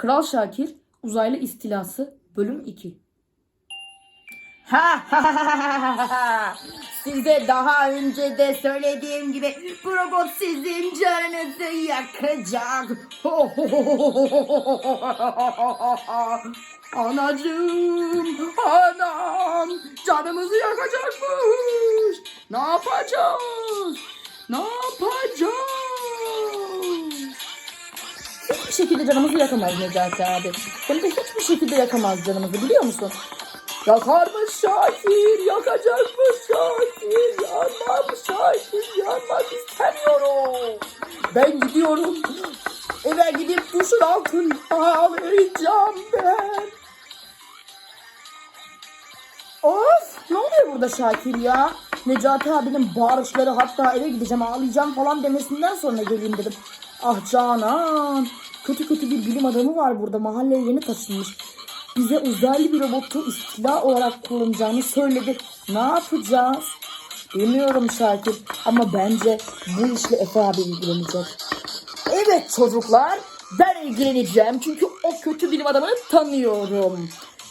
Kral Şakir Uzaylı İstilası Bölüm 2 Ha ha ha ha Size daha önce de söylediğim gibi bu robot sizin canınızı yakacak. Anacığım, anam canımızı yakacakmış. Ne yapacağım? Şekilde canımızı yakamaz Necati abi. Hem de hiçbir şekilde yakamaz canımızı biliyor musun? Yakarmış Şakir, yakacakmış Şakir, yanmam Şakir, yanmak istemiyorum. Ben gidiyorum. Eve gidip duşun altında ağlayacağım ben. Of ne oluyor burada Şakir ya? Necati abinin bağırışları hatta eve gideceğim ağlayacağım falan demesinden sonra geleyim dedim. Ah Canan kötü kötü bir bilim adamı var burada mahalleye yeni taşınmış. Bize uzaylı bir robotu istila olarak kullanacağını söyledi. Ne yapacağız? Bilmiyorum Şakir ama bence bu işle Efe abi ilgilenecek. Evet çocuklar ben ilgileneceğim çünkü o kötü bilim adamını tanıyorum.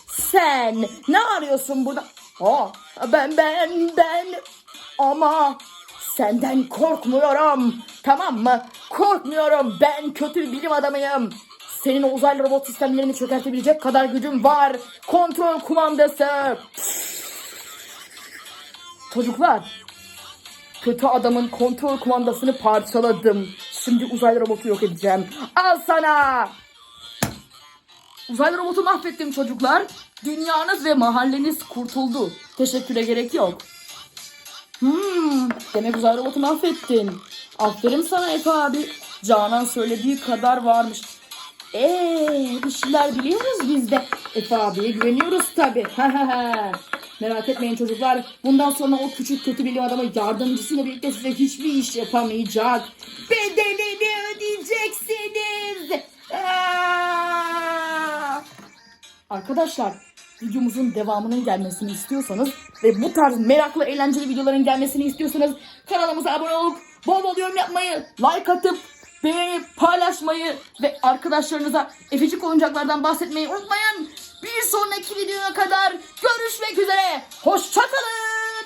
Sen ne arıyorsun burada? Aa, ben ben ben ama senden korkmuyorum. Tamam mı? Korkmuyorum. Ben kötü bir bilim adamıyım. Senin o uzaylı robot sistemlerini çökertebilecek kadar gücüm var. Kontrol kumandası. Çocuklar, kötü adamın kontrol kumandasını parçaladım. Şimdi uzaylı robotu yok edeceğim. Al sana. Uzaylı robotu mahvettim çocuklar. Dünyanız ve mahalleniz kurtuldu. Teşekküre gerek yok. Hmm, demek uzaylı robotu mahvettin. Aferin sana Efe abi. Canan söylediği kadar varmış. Eee bir şeyler biliyoruz biz de. Efe abiye güveniyoruz tabi. Merak etmeyin çocuklar. Bundan sonra o küçük kötü bilim adamı yardımcısıyla birlikte size hiçbir iş yapamayacak. Bedelini ödeyeceksiniz. Aa! Arkadaşlar videomuzun devamının gelmesini istiyorsanız ve bu tarz meraklı eğlenceli videoların gelmesini istiyorsanız kanalımıza abone olup bol bol yorum yapmayı, like atıp beğenip paylaşmayı ve arkadaşlarınıza efecik oyuncaklardan bahsetmeyi unutmayın. Bir sonraki videoya kadar görüşmek üzere. Hoşçakalın.